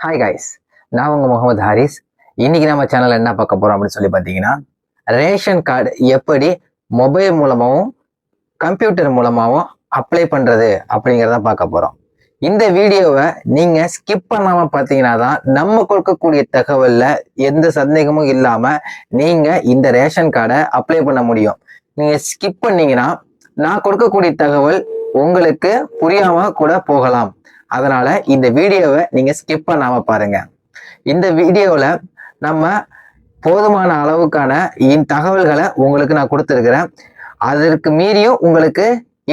Hi guys நான் உங்கள் Mohammed Harris. இன்னைக்கு நம்ம சேனல் என்ன பார்க்க போகிறோம் அப்படின்னு சொல்லி பார்த்தீங்கன்னா ரேஷன் கார்டு எப்படி மொபைல் மூலமாகவும் கம்ப்யூட்டர் மூலமாகவும் அப்ளை பண்ணுறது அப்படிங்கிறத பார்க்க போகிறோம் இந்த வீடியோவை நீங்கள் ஸ்கிப் பண்ணாமல் பார்த்தீங்கன்னா தான் நம்ம கொடுக்கக்கூடிய தகவலில் எந்த சந்தேகமும் இல்லாமல் நீங்கள் இந்த ரேஷன் கார்டை அப்ளை பண்ண முடியும். நீங்கள் ஸ்கிப் பண்ணீங்கன்னா நான் கொடுக்கக்கூடிய தகவல் உங்களுக்கு புரியாமல் கூட போகலாம். அதனால இந்த வீடியோவை நீங்க ஸ்கிப் பண்ணாம பாருங்க. இந்த வீடியோவில் நம்ம போதுமான அளவுக்கான தகவல்களை உங்களுக்கு நான் கொடுத்துருக்குறேன். அதற்கு மீறியும் உங்களுக்கு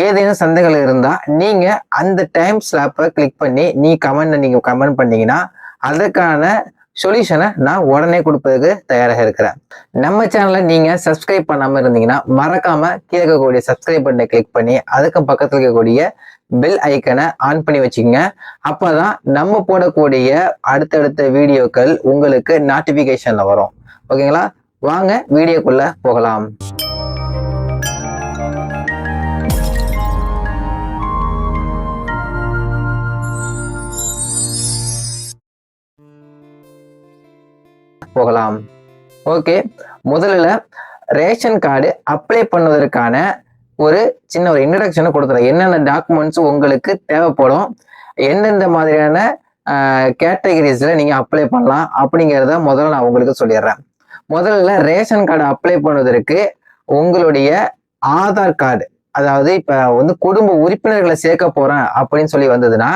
ஏதேனும் சந்தேகங்கள் இருந்தால் நீங்கள் அந்த டைம் ஸ்லாப்பை கிளிக் பண்ணி நீ கமெண்ட் நீங்கள் கமெண்ட் பண்ணீங்கன்னா அதற்கான சொல்யூஷனை நான் உடனே கொடுப்பதற்கு தயாராக இருக்கிறேன். நம்ம சேனலை நீங்க சப்ஸ்கிரைப் பண்ணாமல் இருந்தீங்கன்னா மறக்காம கீழே இருக்கக்கூடிய சப்ஸ்கிரைப் பட்டனை கிளிக் பண்ணி அதுக்கு பக்கத்தில் இருக்கக்கூடிய பெல் ஐக்கனை ஆன் பண்ணி வச்சுக்கோங்க. அப்போதான் நம்ம போடக்கூடிய அடுத்தடுத்த வீடியோக்கள் உங்களுக்கு நோட்டிஃபிகேஷனில் வரும். ஓகேங்களா? வாங்க வீடியோக்குள்ள போகலாம். போகலாம். ஓகே முதல்ல ரேஷன் கார்டு அப்ளை பண்ணுவதற்கான ஒரு சின்ன ஒரு இன்ட்ரடக்ஷனை கொடுத்துறேன். என்னென்ன டாக்குமெண்ட்ஸ் உங்களுக்கு தேவைப்படும் எந்தெந்த மாதிரியான கேட்டகரிஸில் நீங்கள் அப்ளை பண்ணலாம் அப்படிங்கிறத முதல்ல நான் உங்களுக்கு சொல்லிடுறேன். முதல்ல ரேஷன் கார்டு அப்ளை பண்ணுவதற்கு உங்களுடைய ஆதார் கார்டு அதாவது இப்போ வந்து குடும்ப உறுப்பினர்களை சேர்க்க போகிறேன் அப்படின்னு சொல்லி வந்ததுன்னா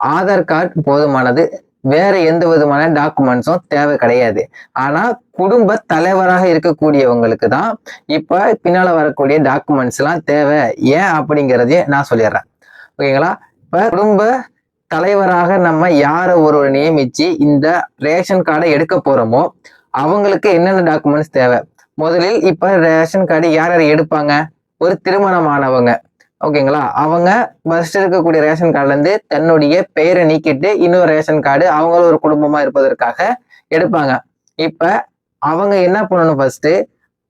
ஆதார் கார்டு போதுமானது வேற எந்த விதமான டாக்குமெண்ட்ஸும் தேவை கிடையாது. ஆனா குடும்ப தலைவராக இருக்கக்கூடியவங்களுக்கு தான் இப்ப பின்னால வரக்கூடிய டாக்குமெண்ட்ஸ் எல்லாம் தேவை. ஏன் அப்படிங்கறதையும் நான் சொல்லிடுறேன். ஓகேங்களா? இப்ப குடும்ப தலைவராக நம்ம யாரை ஒரு நியமிச்சு இந்த ரேஷன் கார்டை எடுக்க போறோமோ அவங்களுக்கு என்னென்ன டாக்குமெண்ட்ஸ் தேவை? முதலில் இப்ப ரேஷன் கார்டு யார் யார் எடுப்பாங்க? ஒரு திருமணமானவங்க. ஓகேங்களா? அவங்க ஃபர்ஸ்ட் இருக்கக்கூடிய ரேஷன் கார்டுலேருந்து தன்னுடைய பெயரை நீக்கிட்டு இன்னொரு ரேஷன் கார்டு அவங்களும் ஒரு குடும்பமாக இருப்பதற்காக எடுப்பாங்க. இப்போ அவங்க என்ன பண்ணணும் ஃபர்ஸ்ட்டு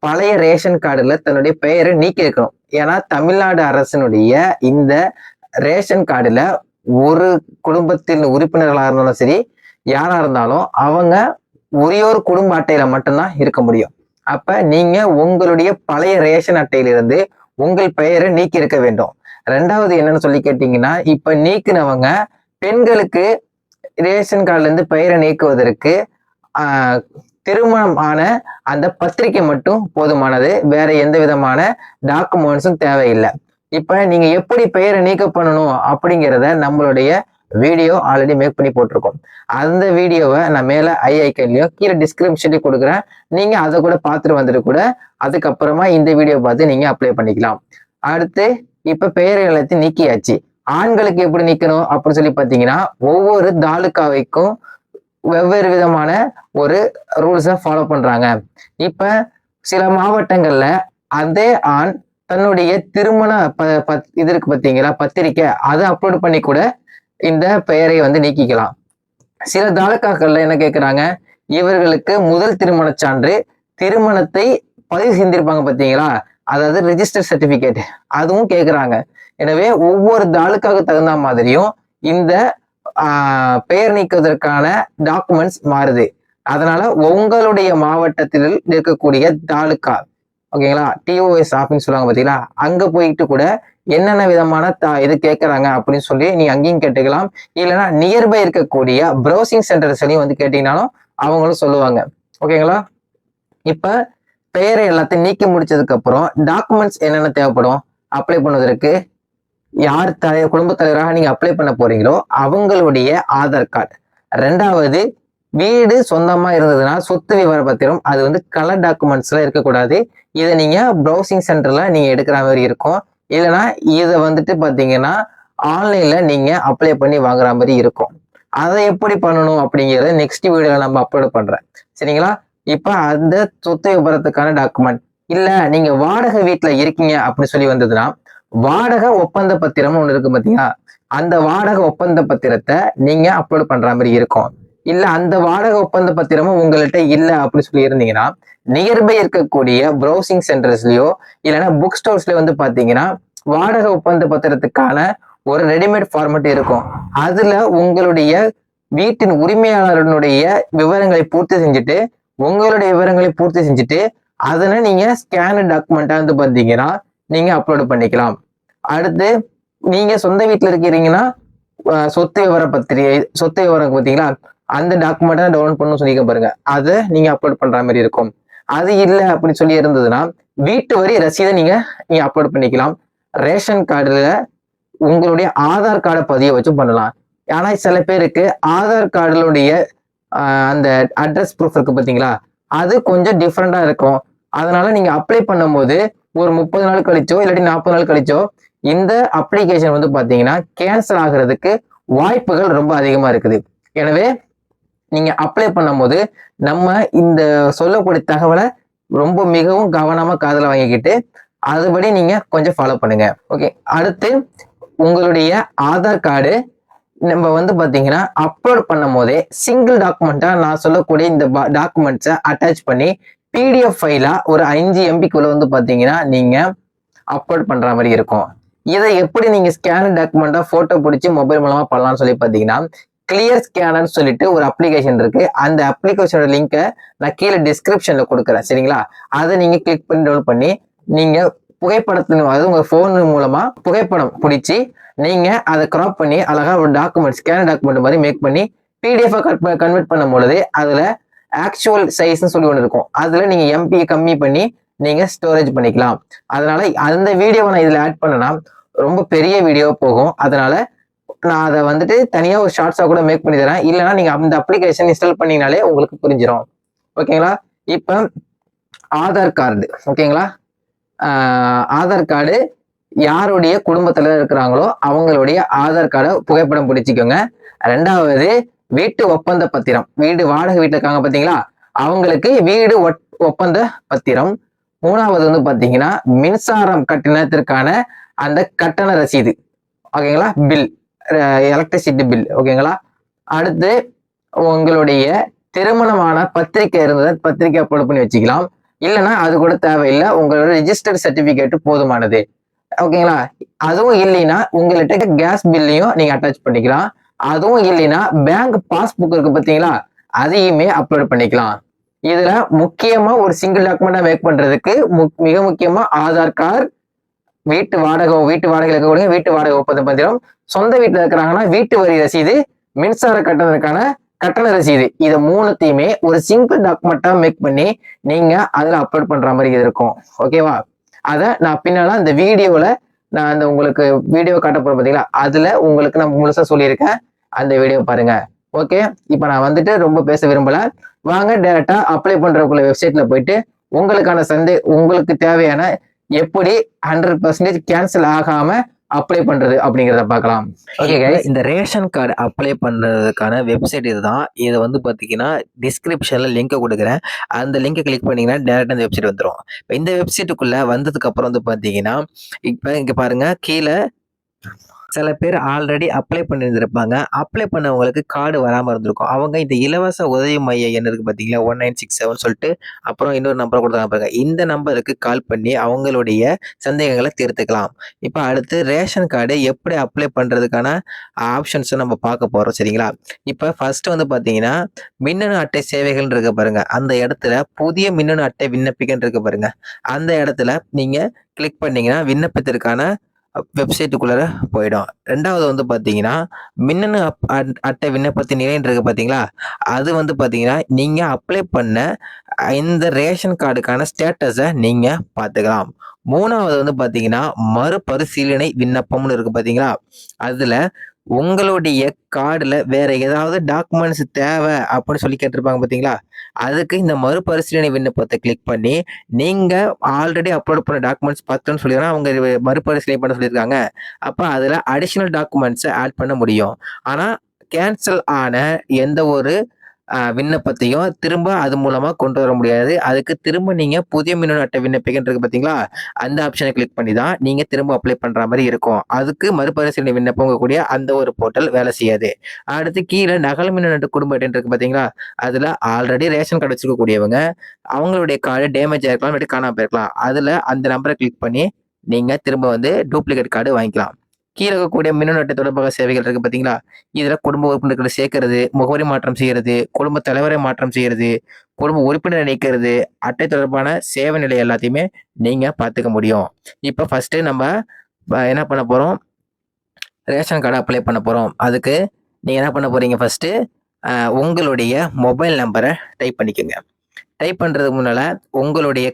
பழைய ரேஷன் கார்டில் தன்னுடைய பெயரை நீக்கி இருக்கணும் ஏன்னா தமிழ்நாடு அரசினுடைய இந்த ரேஷன் கார்டில் ஒரு குடும்பத்தின் உறுப்பினர்களாக இருந்தாலும் சரி யாராக இருந்தாலும் அவங்க ஒரே ஒரு குடும்ப அட்டையில் மட்டும்தான் இருக்க முடியும். அப்போ நீங்கள் உங்களுடைய பழைய ரேஷன் அட்டையிலிருந்து உங்கள் பெயரை நீக்கி இருக்க வேண்டும். ரெண்டாவது என்னன்னு சொல்லி கேட்டீங்கன்னா இப்ப நீக்கினவங்க பெண்களுக்கு ரேஷன் கார்டுல இருந்து பெயரை நீக்குவதற்கு திருமணம் ஆன அந்த பத்திரிக்கை மட்டும் போதுமானது. வேற எந்த விதமான டாக்குமெண்ட்ஸும் தேவையில்லை. இப்ப நீங்க எப்படி பெயரை நீக்க பண்ணணும் அப்படிங்கிறத நம்மளுடைய வீடியோ ஆல்ரெடி மேக் பண்ணி போட்டிருக்கோம். அந்த வீடியோவை நான் மேலே ஐ ஐக்கன்லையோ கீழே டிஸ்கிரிப்ஷன்லையும் கொடுக்குறேன். நீங்கள் அதை கூட பார்த்துட்டு வந்துட்டு கூட அதுக்கப்புறமா இந்த வீடியோ பார்த்து நீங்கள் அப்ளை பண்ணிக்கலாம். அடுத்து இப்போ பெயர் எல்லாத்தையும் நீக்கியாச்சு. ஆண்களுக்கு எப்படி நீக்கணும் அப்படின்னு சொல்லி பார்த்தீங்கன்னா ஒவ்வொரு தாலுக்காவைக்கும் வெவ்வேறு விதமான ஒரு ரூல்ஸை ஃபாலோ பண்ணுறாங்க இப்போ சில மாவட்டங்களில் அதே ஆண் தன்னுடைய திருமண ப பத்- இது இருக்கு பார்த்தீங்களா பத்திரிக்கை அதை அப்லோட் பண்ணி கூட இந்த பெயரை வந்து நீக்கிக்கலாம். சில தாலுக்காக்கள்ல என்ன கேட்குறாங்க இவர்களுக்கு முதல் திருமண சான்று திருமணத்தை பதிவு செஞ்சிருப்பாங்க பார்த்தீங்களா அதாவது ரிஜிஸ்டர் சர்டிபிகேட் அதுவும் கேட்குறாங்க எனவே ஒவ்வொரு தாலுக்காவுக்கு தகுந்த மாதிரியும் இந்த ஆஹ், பெயர் நீக்குவதற்கான டாக்குமெண்ட்ஸ் மாறுது. அதனால உங்களுடைய மாவட்டத்தில் இருக்கக்கூடிய தாலுக்கா ஓகேங்களா? டிஓஎஸ் ஆஃப்னு சொல்லுவாங்க பார்த்தீங்களா அங்க போயிட்டு கூட என்னென்ன விதமான த- இது கேட்குறாங்க அப்படின்னு சொல்லி நீ அங்கேயும் கேட்டுக்கலாம். இல்லைன்னா நியர்பை இருக்கக்கூடிய ப்ரௌசிங் சென்டர்ஸ்லையும் வந்து கேட்டீங்கன்னாலும் அவங்களும் சொல்லுவாங்க. ஓகேங்களா? இப்ப பெயரை எல்லாத்தையும் நீக்கி முடிச்சதுக்கு அப்புறம் டாக்குமெண்ட்ஸ் என்னென்ன தேவைப்படும்? அப்ளை பண்ணுவதற்கு யார் தலை குடும்ப தலைவராக நீங்க அப்ளை பண்ண போறீங்களோ அவங்களுடைய ஆதார் கார்டு ரெண்டாவது வீடு சொந்தமா இருந்ததுன்னா சொத்து விவர பத்திரம் அது வந்து கலர் டாக்குமெண்ட்ஸ்ல இருக்கக்கூடாது. இதை நீங்க ப்ரௌசிங் சென்டர்ல நீங்க எடுக்கிற மாதிரி இருக்கும். இல்லைன்னா இதை வந்துட்டு பாத்தீங்கன்னா ஆன்லைன்ல நீங்க அப்ளை பண்ணி வாங்குற மாதிரி இருக்கும். அதை எப்படி பண்ணணும் அப்படிங்கிறத நெக்ஸ்ட் வீடியோல நம்ம அப்லோட் பண்றேன். சரிங்களா? இப்ப அந்த சொத்து விபரத்துக்கான டாக்குமெண்ட் இல்ல நீங்க வாடகை வீட்டுல இருக்கீங்க அப்படின்னு சொல்லி வந்ததுன்னா வாடகை ஒப்பந்த பத்திரம் ஒன்று இருக்கு பாத்தீங்களா? அந்த வாடகை ஒப்பந்த பத்திரத்தை நீங்க அப்லோட் பண்ற மாதிரி இருக்கும். இல்ல அந்த வாடகை ஒப்பந்த பத்திரமும் உங்கள்கிட்ட இல்ல அப்படின்னு சொல்லி இருந்தீங்கன்னா நியர்பை இருக்கக்கூடிய ப்ரௌசிங் சென்டர்ஸ்லயோ இல்லைன்னா புக் ஸ்டோர்ஸ்லயோ வந்து பாத்தீங்கன்னா வாடகை ஒப்பந்த பத்திரத்துக்கான ஒரு ரெடிமேட் ஃபார்மட் இருக்கும். அதுல உங்களுடைய வீட்டின் உரிமையாளருடைய விவரங்களை பூர்த்தி செஞ்சுட்டு உங்களுடைய விவரங்களை பூர்த்தி செஞ்சுட்டு அதனை நீங்க ஸ்கேனு டாக்குமெண்டா வந்து பார்த்தீங்கன்னா நீங்க அப்லோடு பண்ணிக்கலாம். அடுத்து நீங்க சொந்த வீட்டில் இருக்கிறீங்கன்னா சொத்து விவர பத்திரிகை சொத்து விவரம் பார்த்தீங்களா அந்த டாக்குமெண்ட்டை டவுன்லோட் பண்ணணும்னு சொல்லிக்க பாருங்க. அதை நீங்க அப்லோட் பண்ற மாதிரி இருக்கும். அது இல்லை அப்படின்னு சொல்லி இருந்ததுன்னா வீட்டு வரி ரசீதை நீங்க நீங்க அப்லோட் பண்ணிக்கலாம். ரேஷன் கார்டுல உங்களுடைய ஆதார் கார்டை பதிய வச்சும் பண்ணலாம். ஆனா சில பேருக்கு ஆதார் கார்டுடைய அந்த அட்ரஸ் ப்ரூஃப் இருக்கு பார்த்தீங்களா அது கொஞ்சம் டிஃப்ரெண்டா இருக்கும். அதனால நீங்க அப்ளை பண்ணும்போது ஒரு முப்பது நாள் கழிச்சோ இல்லாட்டி நாற்பது நாள் கழிச்சோ இந்த அப்ளிகேஷன் வந்து பாத்தீங்கன்னா கேன்சல் ஆகுறதுக்கு வாய்ப்புகள் ரொம்ப அதிகமா இருக்குது. எனவே நீங்க அப்ளை பண்ணும்போது நம்ம இந்த சொல்லக்கூடிய தகவலை ரொம்ப மிகவும் கவனமா காதுல வாங்கிக்கிட்டு அதுபடி நீங்க கொஞ்சம் ஃபாலோ பண்ணுங்க. ஓகே அடுத்து உங்களுடைய ஆதார் கார்டு நம்ம வந்து பாத்தீங்கன்னா அப்லோட் பண்ணும் போதே சிங்கிள் டாக்குமெண்ட்டா நான் சொல்லக்கூடிய இந்த டாக்குமெண்ட்ஸை அட்டாச் பண்ணி பிடிஎஃப் ஃபைலா ஒரு அஞ்சு எம்பிக்குள்ள வந்து பாத்தீங்கன்னா நீங்க அப்லோட் பண்ற மாதிரி இருக்கும். இதை எப்படி நீங்க ஸ்கேன் டாக்குமெண்ட்டா போட்டோ பிடிச்சி மொபைல் மூலமா பண்ணலாம்னு சொல்லி பாத்தீங்கன்னா கிளியர் ஸ்கேனர்னு சொல்லிட்டு ஒரு அப்ளிகேஷன் இருக்கு. அந்த அப்ளிகேஷனோட லிங்கை நான் கீழே டிஸ்கிரிப்ஷன்ல கொடுக்குறேன். சரிங்களா? அதை நீங்க கிளிக் பண்ணி டவுன் பண்ணி நீங்க புகைப்படத்தின் அதாவது உங்க போன் மூலமா புகைப்படம் பிடிச்சி நீங்க அதை கிராப் பண்ணி அழகா ஒரு டாக்குமெண்ட் ஸ்கேன் டாக்குமெண்ட் மாதிரி மேக் பண்ணி பிடிஎஃப் கன்வெர்ட் பண்ணும் பொழுது அதுல ஆக்சுவல் சைஸ்னு சொல்லி ஒன்று இருக்கும். அதுல நீங்க எம்பி கம்மி பண்ணி நீங்க ஸ்டோரேஜ் பண்ணிக்கலாம். அதனால அந்த வீடியோவை நான் இதுல ஆட் பண்ணனா ரொம்ப பெரிய வீடியோ போகும். அதனால நான் அதை வந்துட்டு தனியாக ஒரு ஷார்ட்ஸாக கூட மேக் பண்ணி தரேன். இல்லைன்னா நீங்கள் அந்த அப்ளிகேஷன் இன்ஸ்டால் பண்ணீங்கனாலே உங்களுக்கு புரிஞ்சிடும் ஓகேங்களா? இப்போ ஆதார் கார்டு ஓகேங்களா? ஆதார் கார்டு யாருடைய குடும்பத்தில் இருக்கிறாங்களோ அவங்களுடைய ஆதார் கார்டை புகைப்படம் பிடிச்சிக்கோங்க. ரெண்டாவது வீட்டு ஒப்பந்த பத்திரம். வீடு வாடகை வீட்டில் இருக்காங்க பார்த்தீங்களா அவங்களுக்கு வீடு ஒட்- ஒப்பந்த பத்திரம். மூணாவது வந்து பார்த்தீங்கன்னா மின்சாரம் கட்டணத்திற்கான அந்த கட்டண ரசீது. ஓகேங்களா? பில் எலக்ட்ரிசிட்டி பில் ஓகேங்களா அடுத்து உங்களுடைய திருமணமான பத்திரிக்கை இருந்ததை பத்திரிக்கை அப்லோட் பண்ணி வச்சுக்கலாம். இல்லைன்னா அது கூட தேவையில்லை. உங்களோட ரிஜிஸ்டர்ட் சர்டிஃபிகேட்டு போதுமானது. ஓகேங்களா அதுவும் இல்லைன்னா உங்கள்கிட்ட கேஸ் பில்லையும் நீங்க அட்டாச் பண்ணிக்கலாம். அதுவும் இல்லைன்னா பேங்க் பாஸ்புக் இருக்கு பார்த்தீங்களா? அதையுமே அப்லோட் பண்ணிக்கலாம். இதுல முக்கியமா ஒரு சிங்கிள் டாக்குமெண்டா மேக் பண்றதுக்கு மிக முக்கியமா ஆதார் கார்டு வீட்டு வாடகை வீட்டு வாடகை இருக்கக்கூடிய வீட்டு வாடகை ஒப்பந்தம் பத்திரம். சொந்த வீட்டில் இருக்கிறாங்கன்னா வீட்டு வரி ரசீது மின்சார கட்டணத்துக்கான கட்டண ரசீது. இதை மூணுத்தையுமே ஒரு சிங்கிள் டாக்குமெண்ட்டாக மேக் பண்ணி நீங்க அதுல அப்லோட் பண்ற மாதிரி இருக்கும். ஓகேவா அதை நான் பின்னால அந்த வீடியோவில் நான் அந்த உங்களுக்கு வீடியோ காட்ட பார்த்தீங்களா அதில் உங்களுக்கு நான் முழுசாக சொல்லியிருக்கேன். அந்த வீடியோ பாருங்க. ஓகே இப்போ நான் வந்துட்டு ரொம்ப பேச விரும்பல. வாங்க டேரெக்டாக அப்ளை பண்றதுக்குள்ள வெப்சைட்டில் போயிட்டு உங்களுக்கான சந்தே உங்களுக்கு தேவையான எப்படி ஹண்ட்ரட் பர்சன்டேஜ் கேன்சல் ஆகாம அப்ளை பண்றது அப்படிங்கிறத பார்க்கலாம். ஓகே இந்த ரேஷன் கார்டு அப்ளை பண்றதுக்கான வெப்சைட் இதுதான். இது வந்து பாத்தீங்கன்னா டிஸ்கிரிப்ஷன்ல லிங்க் கொடுக்குறேன். அந்த லிங்கை கிளிக் பண்ணீங்கன்னா டேரக்டா இந்த வெப்சைட் வந்துடும் இப்ப இந்த வெப்சைட்டுக்குள்ள வந்ததுக்கு அப்புறம் வந்து பாத்தீங்கன்னா இப்ப இங்க பாருங்க கீழே சில பேர் ஆல்ரெடி அப்ளை பண்ணியிருந்திருப்பாங்க அப்ளை பண்ணவங்களுக்கு கார்டு வராமல் இருந்திருக்கும். அவங்க இந்த இலவச உதவி மைய எண் இருக்குது பார்த்தீங்களா ஒன் நைன் சிக்ஸ் செவன் சொல்லிட்டு அப்புறம் இன்னொரு நம்பரை கொடுத்தாங்க பாருங்க. இந்த நம்பருக்கு கால் பண்ணி அவங்களுடைய சந்தேகங்களை தீர்த்துக்கலாம். இப்போ அடுத்து ரேஷன் கார்டு எப்படி அப்ளை பண்ணுறதுக்கான ஆப்ஷன்ஸை நம்ம பார்க்க போகிறோம் சரிங்களா? இப்போ ஃபர்ஸ்ட் வந்து பார்த்தீங்கன்னா மின்னணு அட்டை சேவைகள்னு இருக்க பாருங்க. அந்த இடத்துல புதிய மின்னணு அட்டை விண்ணப்பிக்கன்னு இருக்க பாருங்க. அந்த இடத்துல நீங்கள் கிளிக் பண்ணீங்கன்னா விண்ணப்பத்திற்கான வெப்சைட்டுக்குள்ளார போயிடும். ரெண்டாவது வந்து பார்த்தீங்கன்னா மின்னணு அட்- அட்டை விண்ணப்பத்தின் நிலைன்னு இருக்குது பார்த்தீங்களா அது வந்து பார்த்தீங்கன்னா நீங்கள் அப்ளை பண்ண இந்த ரேஷன் கார்டுக்கான ஸ்டேட்டஸை நீங்கள் பார்த்துக்கலாம் மூணாவது வந்து பார்த்தீங்கன்னா மறுபரிசீலனை விண்ணப்பம்னு இருக்குது பார்த்தீங்களா அதில் உங்களுடைய கார்டில் வேற ஏதாவது டாக்குமெண்ட்ஸ் தேவை அப்படின்னு சொல்லி கேட்டிருப்பாங்க பார்த்தீங்களா? அதுக்கு இந்த மறுபரிசீலனை விண்ணப்பத்தை கிளிக் பண்ணி நீங்கள் ஆல்ரெடி அப்லோட் பண்ண டாக்குமெண்ட்ஸ் பத்துன்னு சொல்லிடுறோம் அவங்க மறுபரிசீலனை பண்ண சொல்லியிருக்காங்க. அப்போ அதில் அடிஷ்னல் டாக்குமெண்ட்ஸை ஆட் பண்ண முடியும். ஆனால் கேன்சல் ஆன எந்த ஒரு விண்ணப்பத்தையும் திரும்ப அது மூலமாக கொண்டு வர முடியாது. அதுக்கு திரும்ப நீங்கள் புதிய மின்னணு அட்டை விண்ணப்பிக்கின்றது பார்த்தீங்களா அந்த ஆப்ஷனை கிளிக் பண்ணி தான் நீங்கள் திரும்ப அப்ளை பண்ணுற மாதிரி இருக்கும். அதுக்கு மறுபரிசீலனை விண்ணப்பம் கூடிய அந்த ஒரு போர்ட்டல் வேலை செய்யாது. அடுத்து கீழே நகல் மின்னணு குடும்ப அட்டைன்னு இருக்கு பார்த்தீங்களா அதில் ஆல்ரெடி ரேஷன் கார்டு வச்சிருக்கக்கூடியவங்க அவங்களுடைய கார்டு டேமேஜ் ஆயிருக்கலாம் இல்லாட்டி காணாம போயிருக்கலாம். அதில் அந்த நம்பரை கிளிக் பண்ணி நீங்கள் திரும்ப வந்து டூப்ளிகேட் கார்டு வாங்கிக்கலாம். கீழே இருக்கக்கூடிய மின்னணு அட்டை தொடர்பாக சேவைகள் இருக்குது பார்த்தீங்களா இதில் குடும்ப உறுப்பினர்களை சேர்க்கறது முகவரி மாற்றம் செய்கிறது குடும்ப தலைவரை மாற்றம் செய்யறது குடும்ப உறுப்பினர் நீக்கிறது அட்டை தொடர்பான சேவை நிலை எல்லாத்தையுமே நீங்கள் பார்த்துக்க முடியும். இப்போ ஃபஸ்ட்டு நம்ம என்ன பண்ண போகிறோம் ரேஷன் கார்டு அப்ளை பண்ண போகிறோம் அதுக்கு நீங்கள் என்ன பண்ண போகிறீங்க ஃபஸ்ட்டு உங்களுடைய மொபைல் நம்பரை டைப் பண்ணிக்கோங்க. டைப் பண்ணுறதுக்கு முன்னால் உங்களுடைய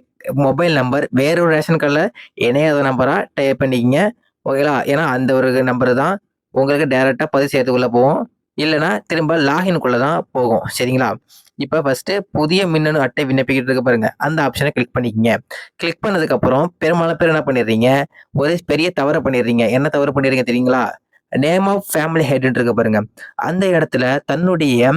மொபைல் நம்பர் வேறொரு ரேஷன் கார்டில் இணையாத நம்பராக டைப் பண்ணிக்கங்க. ஓகேங்களா? ஏன்னா அந்த ஒரு நம்பர் தான் உங்களுக்கு டைரெக்டாக பதிவு செய்யறதுக்குள்ளே போகும். இல்லைன்னா திரும்ப லாகின்குள்ளே தான் போகும். சரிங்களா? இப்போ ஃபஸ்ட்டு புதிய மின்னணு அட்டை விண்ணப்பிக்கிட்டு இருக்க பாருங்க. அந்த ஆப்ஷனை கிளிக் பண்ணிக்கங்க. கிளிக் பண்ணதுக்கப்புறம் பெரும்பாலும் பேர் என்ன பண்ணிடுறீங்க? ஒரு பெரிய தவறை பண்ணிடுறீங்க. என்ன தவறு பண்ணிடுறீங்க தெரியுங்களா? நேம் ஆஃப் ஃபேமிலி ஹெட்னு இருக்க பாருங்க. அந்த இடத்துல தன்னுடைய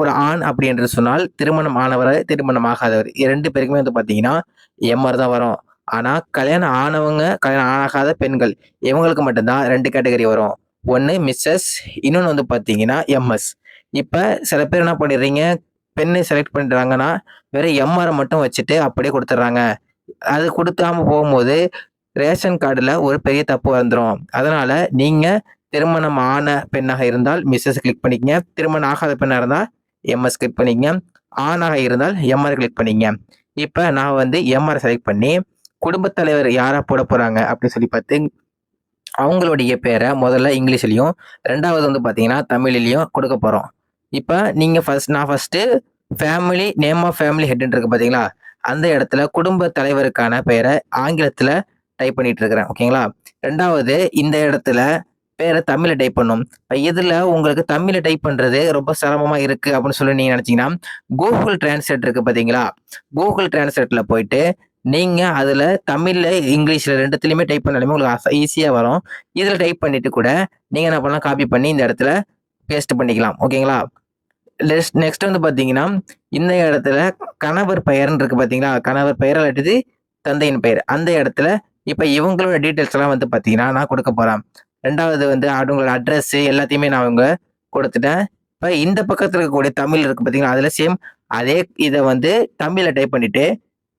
ஒரு ஆண் அப்படி என்று சொன்னால் திருமணம் ஆனவர் திருமணம் ஆகாதவர். இரண்டு பேருக்குமே வந்து பார்த்தீங்கன்னா எம்ஆர் தான் வரும். ஆனால் கல்யாணம் ஆனவங்க கல்யாணம் ஆகாத பெண்கள் இவங்களுக்கு மட்டும்தான் ரெண்டு கேட்டகரி வரும். ஒன்று மிஸ்ஸஸ் இன்னொன்று வந்து பார்த்தீங்கன்னா எம்எஸ் இப்போ சில பேர் என்ன பண்ணிடுறீங்க பெண்ணை செலக்ட் பண்ணிடுறாங்கன்னா வெறும் எம்ஆரை மட்டும் வச்சுட்டு அப்படியே கொடுத்துட்றாங்க. அது கொடுக்காம போகும்போது ரேஷன் கார்டில் ஒரு பெரிய தப்பு வந்துடும் அதனால் நீங்கள் திருமணம் ஆன பெண்ணாக இருந்தால் மிஸ்ஸஸ் கிளிக் பண்ணிக்கங்க. திருமணம் ஆகாத பெண்ணாக இருந்தால் எம்எஸ் கிளிக் பண்ணிக்கங்க. ஆணாக இருந்தால் எம்ஆர் கிளிக் பண்ணிக்கங்க. இப்போ நான் வந்து எம்ஆர் செலக்ட் பண்ணி குடும்பத் தலைவர் யாரா போட போறாங்க அப்படின்னு சொல்லி பார்த்து அவங்களுடைய பேரை முதல்ல இங்கிலீஷ்லையும் ரெண்டாவது வந்து பார்த்தீங்கன்னா தமிழ்லையும் கொடுக்க போகிறோம் இப்போ நீங்கள் ஃபர்ஸ்ட் நான் first family name of family ஹெட்னு இருக்கு பார்த்தீங்களா? அந்த இடத்துல குடும்ப தலைவருக்கான பெயரை ஆங்கிலத்தில் டைப் பண்ணிட்டு இருக்கிறேன் ஓகேங்களா ரெண்டாவது இந்த இடத்துல பேரை தமிழில் டைப் பண்ணும். இப்போ இதில் உங்களுக்கு தமிழில் டைப் பண்ணுறது ரொம்ப சிரமமாக இருக்குது அப்படின்னு சொல்லி நீங்கள் நினச்சிங்கன்னா கூகுள் டிரான்ஸ்லேட் இருக்குது பார்த்தீங்களா? கூகுள் டிரான்ஸ்லேட்டில் போயிட்டு நீங்கள் அதில் தமிழில் இங்கிலீஷில் ரெண்டுத்துலையுமே டைப் பண்ணாலுமே உங்களுக்கு ஈஸியாக வரும். இதில் டைப் பண்ணிட்டு கூட நீங்கள் என்ன பண்ணலாம் காப்பி பண்ணி இந்த இடத்துல பேஸ்ட் பண்ணிக்கலாம். ஓகேங்களா? நெக்ஸ்ட் வந்து பார்த்தீங்கன்னா இந்த இடத்துல கணவர் பெயர்னு இருக்கு பார்த்தீங்களா கணவர் பெயர் இல்லாட்டது தந்தையின் பெயர். அந்த இடத்துல இப்போ இவங்களோட டீட்டெயில்ஸ் எல்லாம் வந்து பார்த்தீங்கன்னா நான் கொடுக்க போகிறேன் ரெண்டாவது வந்து அவங்களோட அட்ரஸ் எல்லாத்தையுமே நான் அவங்க கொடுத்துட்டேன். இப்போ இந்த பக்கத்தில் இருக்கக்கூடிய தமிழ் இருக்கு பார்த்தீங்களா அதில் சேம் அதே இதை வந்து தமிழில் டைப் பண்ணிட்டு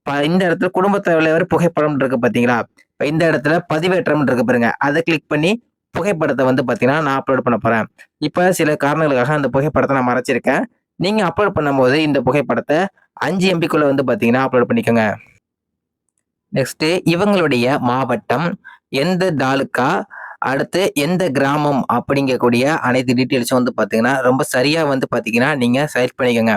இந்த இடத்துல குடும்ப தலைவர் புகைப்படம் இருக்கு பார்த்தீங்களா இப்போ இந்த இடத்துல பதிவேற்றம் இருக்கு பாருங்க. அதை கிளிக் பண்ணி புகைப்படத்தை வந்து பார்த்தீங்கன்னா நான் அப்லோட் பண்ண போகிறேன் இப்போ சில காரணங்களுக்காக அந்த புகைப்படத்தை நான் மறைச்சிருக்கேன். நீங்கள் அப்லோட் பண்ணும்போது இந்த புகைப்படத்தை அஞ்சு எம்பிக்குள்ளே வந்து பார்த்தீங்கன்னா அப்லோட் பண்ணிக்கோங்க. நெக்ஸ்ட்டு இவங்களுடைய மாவட்டம் எந்த தாலுக்கா அடுத்து எந்த கிராமம் அப்படிங்கக்கூடிய அனைத்து டீட்டெயில்ஸும் வந்து பார்த்தீங்கன்னா ரொம்ப சரியாக வந்து பார்த்தீங்கன்னா நீங்கள் செலக்ட் பண்ணிக்கோங்க.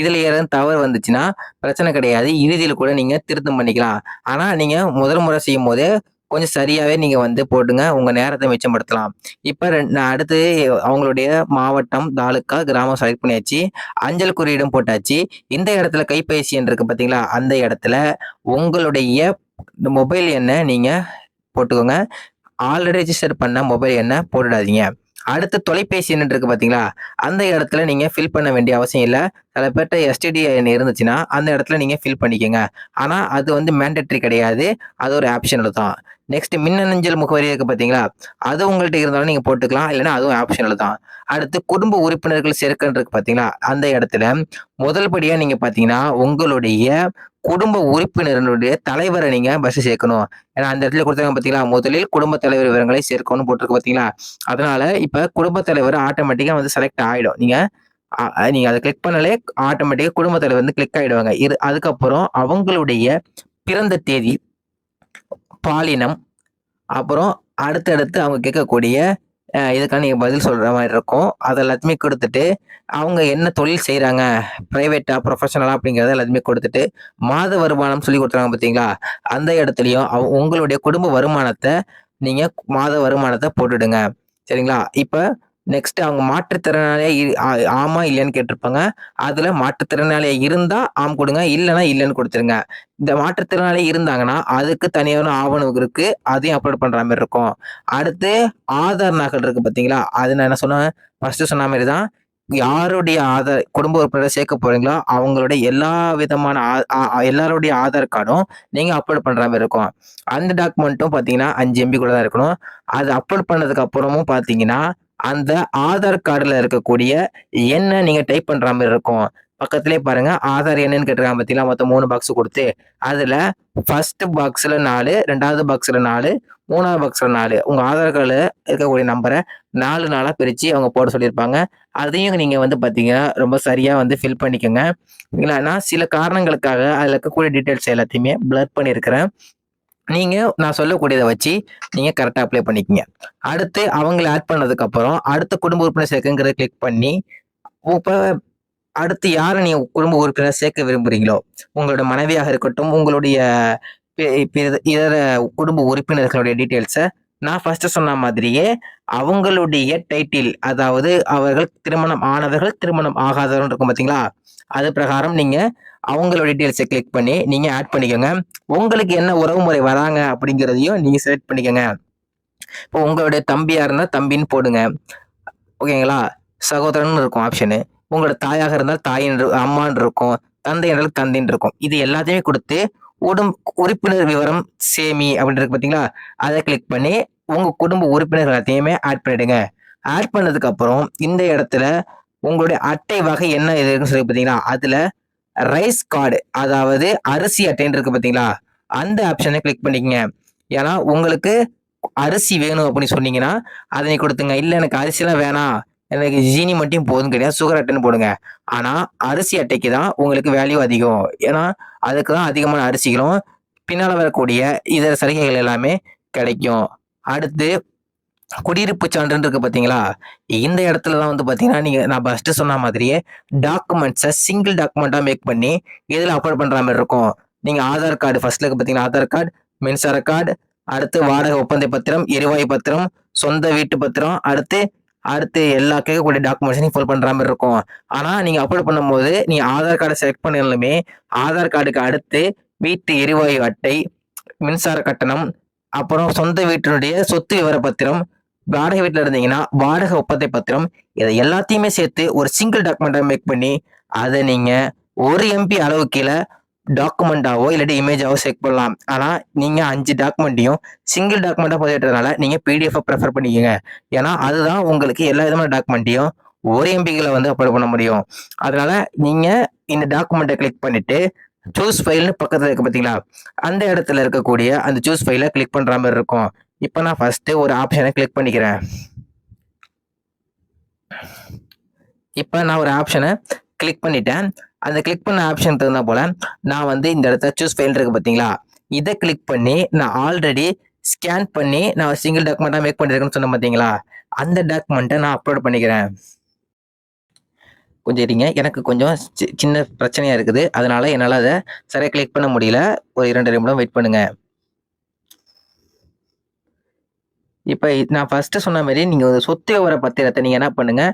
இதில் ஏதாவது தவறு வந்துச்சுன்னா பிரச்சனை கிடையாது. இறுதியில் கூட நீங்கள் திருத்தம் பண்ணிக்கலாம். ஆனால் நீங்கள் முதல் முறை செய்யும் போதே கொஞ்சம் சரியாகவே நீங்கள் வந்து போட்டுங்க. உங்கள் நேரத்தை மிச்சப்படுத்தலாம். இப்போ நான் அடுத்து அவங்களுடைய மாவட்டம் தாலுக்கா கிராமம் செலக்ட் பண்ணியாச்சு. அஞ்சல் குறியீடும் போட்டாச்சு. இந்த இடத்துல கைபேசி இருக்கு பார்த்தீங்களா அந்த இடத்துல உங்களுடைய மொபைல் எண்ணை நீங்கள் போட்டுக்கோங்க. ஆல்ரெடி ரிஜிஸ்டர் பண்ண மொபைல் எண்ணை போட்டுடாதீங்க. அடுத்து தொலைபேசி எண் இருக்குது பார்த்தீங்களா அந்த இடத்துல நீங்கள் ஃபில் பண்ண வேண்டிய அவசியம் இல்லை. சில பேர்ட்ட எஸ்டிடி எண் இருந்துச்சுன்னா அந்த இடத்துல நீங்கள் ஃபில் பண்ணிக்கோங்க. ஆனால் அது வந்து மேண்டட்ரி கிடையாது. அது ஒரு ஆப்ஷனில் தான். நெக்ஸ்ட் மின்னஞ்சல் முகவரி இருக்கு பார்த்தீங்களா அது உங்கள்கிட்ட இருந்தாலும் நீங்கள் போட்டுக்கலாம். இல்லைன்னா அதுவும் ஆப்ஷனல் தான். அடுத்து குடும்ப உறுப்பினர்கள் சேர்க்கன்னு இருக்கு பார்த்தீங்களா அந்த இடத்துல முதல் படியாக நீங்கள் பார்த்தீங்கன்னா உங்களுடைய குடும்ப உறுப்பினர்களுடைய தலைவரை நீங்கள் பஸ் சேர்க்கணும். ஏன்னா அந்த இடத்துல கொடுத்தாங்க பார்த்தீங்களா முதலில் குடும்ப தலைவர் விவரங்களை சேர்க்கணும்னு போட்டிருக்கு பார்த்தீங்களா அதனால இப்போ குடும்ப தலைவர் ஆட்டோமேட்டிக்காக வந்து செலக்ட் ஆகிடும் நீங்கள் நீங்கள் அதை கிளிக் பண்ணாலே ஆட்டோமேட்டிக்காக குடும்ப தலைவர் வந்து கிளிக் ஆகிடுவாங்க இது அதுக்கப்புறம் அவங்களுடைய பிறந்த தேதி பாலினம் அப்புறம் அடுத்தடுத்து அவங்க கேட்கக்கூடிய அஹ், இதுக்கான நீங்கள் பதில் சொல்கிற மாதிரி இருக்கும். அது எல்லாத்தையுமே கொடுத்துட்டு அவங்க என்ன தொழில் செய்கிறாங்க ப்ரைவேட்டா ப்ரொஃபஷனலா அப்படிங்கிறத எல்லாத்தையுமே கொடுத்துட்டு மாத வருமானம் சொல்லி கொடுத்துறாங்க பார்த்தீங்களா? அந்த இடத்துலையும் அவ- உங்களுடைய குடும்ப வருமானத்தை நீங்கள் மாத வருமானத்தை போட்டுடுங்க. சரிங்களா? இப்போ நெக்ஸ்ட் அவங்க மாற்றுத்திறனாளியா ஆமா இல்லையான்னு கேட்டிருப்பாங்க. அதுல மாற்றுத்திறனாளியா இருந்தா ஆம் கொடுங்க இல்லைன்னா இல்லைன்னு கொடுத்துருங்க. இந்த மாற்றுத்திறனாளி இருந்தாங்கன்னா அதுக்கு தனியான ஆவணம் இருக்கு அதையும் அப்லோட் பண்ற மாதிரி இருக்கும். அடுத்து ஆதார் நகல் இருக்கு பாத்தீங்களா அது நான் என்ன சொன்னேன்? ஃபர்ஸ்ட் சொன்ன மாதிரி தான் யாருடைய ஆதார் குடும்ப உறுப்பினரை சேர்க்க போறீங்களோ அவங்களுடைய எல்லா விதமான எல்லாருடைய ஆதார் கார்டும் நீங்க அப்லோட் பண்ற மாதிரி இருக்கும். அந்த டாக்குமெண்ட்டும் பாத்தீங்கன்னா அஞ்சு எம்பி கூட தான் இருக்கணும். அது அப்லோட் பண்ணதுக்கு அப்புறமும் பாத்தீங்கன்னா அந்த ஆதார் கார்டில் இருக்கக்கூடிய எண்ணை நீங்கள் டைப் பண்ணுற மாதிரி இருக்கும். பக்கத்திலே பாருங்க ஆதார் என்னன்னு கேட்டிருக்காங்க பார்த்தீங்களா மொத்தம் மூணு பாக்ஸ் கொடுத்து. அதுல ஃபர்ஸ்ட் பாக்ஸ்ல நாலு ரெண்டாவது பாக்ஸ்ல நாலு மூணாவது பாக்ஸில் நாலு. உங்கள் ஆதார் கார்டில் இருக்கக்கூடிய நம்பரை நாலு நாளாக பிரித்து அவங்க போட சொல்லியிருப்பாங்க. அதையும் நீங்கள் வந்து பார்த்தீங்கன்னா ரொம்ப சரியாக வந்து ஃபில் பண்ணிக்கோங்க. இல்லைன்னா நான் சில காரணங்களுக்காக அதில் இருக்கக்கூடிய டீட்டெயில்ஸ் எல்லாத்தையுமே பிளர் பண்ணியிருக்கிறேன். நீங்கள் நான் சொல்லக்கூடியதை வச்சு நீங்கள் கரெக்டாக அப்ளை பண்ணிக்கங்க. அடுத்து அவங்கள ஆட் பண்ணதுக்கப்புறம் அடுத்த குடும்ப உறுப்பினர் சேர்க்குங்கிறத கிளிக் பண்ணி இப்போ அடுத்து யாரை நீங்கள் குடும்ப உறுப்பினர் சேர்க்க விரும்புகிறீங்களோ உங்களோட மனைவியாக இருக்கட்டும் உங்களுடைய இதர குடும்ப உறுப்பினர்களுடைய டீட்டெயில்ஸை நான் ஃபர்ஸ்ட் சொன்ன மாதிரியே அவங்களுடைய டைட்டில் அதாவது அவர்கள் திருமணம் ஆனவர்கள் திருமணம் ஆகாதவர்கள் இருக்கும் பார்த்தீங்களா அது பிரகாரம் நீங்கள் அவங்களோட டீட்டெயில்ஸை கிளிக் பண்ணி நீங்கள் ஆட் பண்ணிக்கோங்க. உங்களுக்கு என்ன உறவுமுறை வராங்க அப்படிங்கிறதையும் நீங்கள் செலக்ட் பண்ணிக்கோங்க. இப்போ உங்களுடைய தம்பியா இருந்தால் தம்பின்னு போடுங்க. ஓகேங்களா சகோதரன் இருக்கும் ஆப்ஷனு உங்களோட தாயாக இருந்தால் தாயின் அம்மான் அம்மான்னு இருக்கும். தந்தை என்றால் தந்தைன்னு இருக்கும். இது எல்லாத்தையுமே கொடுத்து உடும் உறுப்பினர் விவரம் சேமி அப்படின்னு இருக்கு பார்த்தீங்களா அதை கிளிக் பண்ணி உங்கள் குடும்ப உறுப்பினர் எல்லாத்தையுமே ஆட் பண்ணிடுங்க. ஆட் பண்ணதுக்கு அப்புறம் இந்த இடத்துல உங்களுடைய அட்டை வகை என்ன இதுன்னு இருக்குன்னு சொல்லி பார்த்தீங்கன்னா அதில் ரைஸ் கார்டு அதாவது அரிசி அட்டைன்னு இருக்கு பார்த்தீங்களா? அந்த ஆப்ஷனை கிளிக் பண்ணிக்கங்க. ஏன்னா உங்களுக்கு அரிசி வேணும் அப்படின்னு சொன்னீங்கன்னா அதை கொடுத்துங்க. இல்லை எனக்கு அரிசிலாம் வேணாம். எனக்கு ஜீனி மட்டும் போதும் கிடையாது. சுகர் அட்டைன்னு போடுங்க. ஆனால் அரிசி அட்டைக்கு தான் உங்களுக்கு வேல்யூ அதிகம். ஏன்னா அதுக்கு தான் அதிகமான அரிசிகளும் பின்னால் வரக்கூடிய இதர சலுகைகள் எல்லாமே கிடைக்கும். அடுத்து குடியிருப்பு சான்றுன்னு இருக்கு பார்த்தீங்களா இந்த இடத்துல தான் வந்து பார்த்தீங்கன்னா நீங்கள் நான் ஃபஸ்ட்டு சொன்ன மாதிரியே டாக்குமெண்ட்ஸை சிங்கிள் டாக்குமெண்ட்டாக மேக் பண்ணி இதில் அப்லோட் பண்ணுற மாதிரி இருக்கும். நீங்கள் ஆதார் கார்டு ஃபர்ஸ்ட்ல இருக்க பார்த்தீங்கன்னா ஆதார் கார்டு மின்சார கார்டு அடுத்து வாடகை ஒப்பந்த பத்திரம் எரிவாயு பத்திரம் சொந்த வீட்டு பத்திரம் அடுத்து அடுத்து எல்லா கேட்கக்கூடிய டாக்குமெண்ட்ஸையும் ஃபில் பண்ணுற மாதிரி இருக்கும். ஆனால் நீங்கள் அப்லோட் பண்ணும்போது நீங்கள் ஆதார் கார்டை செலக்ட் பண்ணாலுமே ஆதார் கார்டுக்கு அடுத்து வீட்டு எரிவாயு அட்டை மின்சார கட்டணம் அப்புறம் சொந்த வீட்டினுடைய சொத்து விவர பத்திரம் வாடகை வீட்டில் இருந்தீங்கன்னா வாடகை ஒப்பந்த பத்திரம் இதை எல்லாத்தையுமே சேர்த்து ஒரு சிங்கிள் டாக்குமெண்ட்டாக மேக் பண்ணி அதை நீங்கள் ஒரு எம்பி அளவு கீழே டாக்குமெண்ட்டாவோ இல்லாட்டி இமேஜாவோ செக் பண்ணலாம். ஆனால் நீங்கள் அஞ்சு டாக்குமெண்ட்டையும் சிங்கிள் டாக்குமெண்ட்டாக பதிவிட்டதுனால நீங்கள் பிடிஎஃப்பை ப்ரிஃபர் பண்ணிக்கோங்க. ஏன்னா அதுதான் உங்களுக்கு எல்லா விதமான டாக்குமெண்ட்டையும் ஒரு எம்பிகளை வந்து அப்லோட் பண்ண முடியும். அதனால நீங்கள் இந்த டாக்குமெண்ட்டை கிளிக் பண்ணிவிட்டு சூஸ் ஃபைல்னு பக்கத்தில் இருக்க பார்த்தீங்களா அந்த இடத்துல இருக்கக்கூடிய அந்த சூஸ் ஃபைலை கிளிக் பண்ணுற மாதிரி இருக்கும். இப்போ நான் ஃபஸ்ட்டு ஒரு ஆப்ஷனை கிளிக் பண்ணிக்கிறேன். இப்போ நான் ஒரு ஆப்ஷனை கிளிக் பண்ணிட்டேன். அந்த கிளிக் பண்ண ஆப்ஷன் தகுந்த போல நான் வந்து இந்த இடத்துல சூஸ் ஃபைல் இருக்குது பார்த்தீங்களா இதை கிளிக் பண்ணி நான் ஆல்ரெடி ஸ்கேன் பண்ணி நான் சிங்கிள் டாக்குமெண்ட்டாக மேக் பண்ணியிருக்கேன்னு சொன்னேன் பார்த்தீங்களா அந்த டாக்குமெண்ட்டை நான் அப்லோட் பண்ணிக்கிறேன். கொஞ்சம் இருங்க. எனக்கு கொஞ்சம் சி- சின்ன பிரச்சனையாக இருக்குது. அதனால் என்னால் அதை சரியாக கிளிக் பண்ண முடியல. ஒரு இரண்டு நிமிடம் வெயிட் பண்ணுங்கள் இப்போ நான் ஃபர்ஸ்ட் சொன்ன மாதிரி நீங்கள் ஒரு சொத்து விவர பத்திரத்தை நீங்கள் என்ன பண்ணுங்க.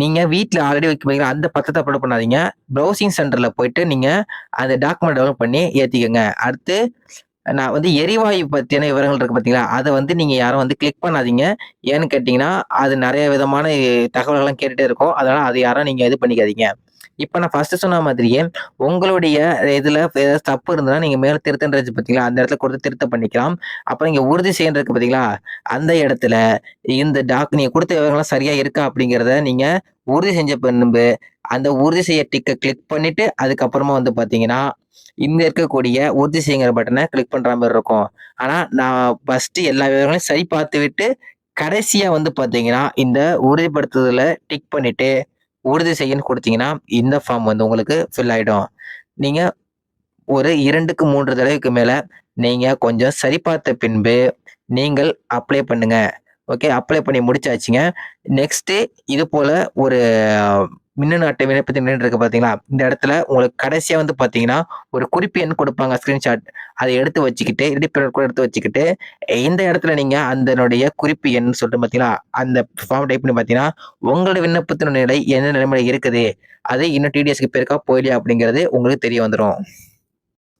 நீங்கள் வீட்டில் ஆல்ரெடி வைக்கிறீங்க அந்த பத்திரத்தை அப்லோட் பண்ணாதீங்க. ப்ரௌசிங் சென்டரில் போயிட்டு நீங்கள் அந்த டாக்குமெண்ட் டவுன்லோட் பண்ணி ஏற்றிக்கோங்க அடுத்து நான் வந்து எரிவாயு பற்றின விவரங்கள் இருக்குது பார்த்தீங்களா அதை வந்து நீங்கள் யாரும் வந்து கிளிக் பண்ணாதீங்க. ஏன்னு கேட்டிங்கன்னா அது நிறைய விதமான தகவல்கள்லாம் கேட்டுகிட்டே இருக்கும். அதனால் அது யாரும் நீங்கள் இது பண்ணிக்காதீங்க. இப்போ நான் ஃபஸ்ட்டு சொன்ன மாதிரியே உங்களுடைய இதில் ஏதாவது தப்பு இருந்ததுன்னா நீங்கள் மேலே திருத்தன்றது பார்த்தீங்களா அந்த இடத்துல கொடுத்து திருத்தம் பண்ணிக்கலாம். அப்புறம் இங்கே உறுதி செய்யறதுக்கு பார்த்தீங்களா அந்த இடத்துல இந்த டாக் நீங்கள் கொடுத்த விவரங்கள்லாம் சரியாக இருக்கா அப்படிங்கிறத நீங்கள் உறுதி செஞ்ச பின்பு அந்த உறுதி செய்ய டிக்கை கிளிக் பண்ணிட்டு அதுக்கப்புறமா வந்து பார்த்தீங்கன்னா இந்த இருக்கக்கூடிய உறுதி செய்யுங்கிற பட்டனை கிளிக் பண்ணுற மாதிரி இருக்கும். ஆனால் நான் ஃபஸ்ட்டு எல்லா விவரங்களையும் சரி பார்த்து விட்டு கடைசியாக வந்து பார்த்தீங்கன்னா இந்த உறுதிப்படுத்துதலை டிக் பண்ணிவிட்டு உறுதி செய்யன்னு கொடுத்தீங்கன்னா இந்த ஃபார்ம் வந்து உங்களுக்கு ஃபில் ஆகிடும் நீங்கள் ஒரு இரண்டுக்கு மூன்று தடவைக்கு மேலே நீங்கள் கொஞ்சம் சரி பார்த்த பின்பு நீங்கள் அப்ளை பண்ணுங்கள் ஓகே அப்ளை பண்ணி முடிச்சாச்சுங்க. நெக்ஸ்ட்டு இது போல் ஒரு மின்னணு அட்டை விண்ணப்பத்தின் நின்று இருக்கு பார்த்தீங்களா இந்த இடத்துல உங்களுக்கு கடைசியாக வந்து பார்த்தீங்கன்னா ஒரு குறிப்பு எண் கொடுப்பாங்க ஸ்க்ரீன்ஷாட் அதை எடுத்து வச்சுக்கிட்டு இடிப்பினர் கூட எடுத்து வச்சுக்கிட்டு இந்த இடத்துல நீங்கள் அதனுடைய குறிப்பு எண் சொல்லிட்டு பார்த்தீங்களா அந்த ஃபார்ம் டைப் பண்ணி பார்த்தீங்கன்னா உங்களோட விண்ணப்பத்தினுடைய நிலை என்ன நிலைமையில இருக்குது அது இன்னும் டிடிஎஸ்க்கு பேருக்கா போயிலையா அப்படிங்கிறது உங்களுக்கு தெரிய வந்துடும்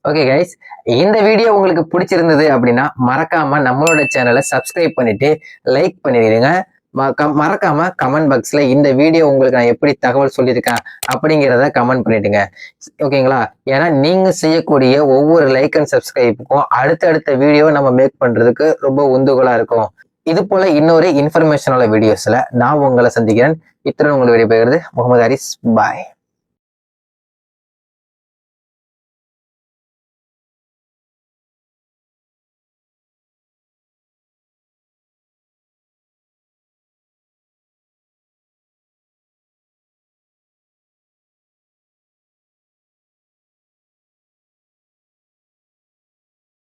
ஓகே கைஸ் இந்த வீடியோ உங்களுக்கு பிடிச்சிருந்தது அப்படின்னா மறக்காம நம்மளோட சேனலை சப்ஸ்கிரைப் பண்ணிட்டு லைக் பண்ணிடுங்க. மறக்காம கமெண்ட் பாக்ஸ்ல இந்த வீடியோ உங்களுக்கு நான் எப்படி தகவல் சொல்லியிருக்கேன் அப்படிங்கிறத கமெண்ட் பண்ணிடுங்க. ஓகேங்களா ஏன்னா நீங்க செய்யக்கூடிய ஒவ்வொரு லைக் அண்ட் சப்ஸ்கிரைப்புக்கும் அடுத்தடுத்த வீடியோ நம்ம மேக் பண்றதுக்கு ரொம்ப உந்துகோலா இருக்கும். இது போல இன்னொரு இன்ஃபர்மேஷனோட வீடியோஸ்ல நான் உங்களை சந்திக்கிறேன். இத்தனை உங்களை வெளியே போகிறது முகமது ஹரிஸ். பாய்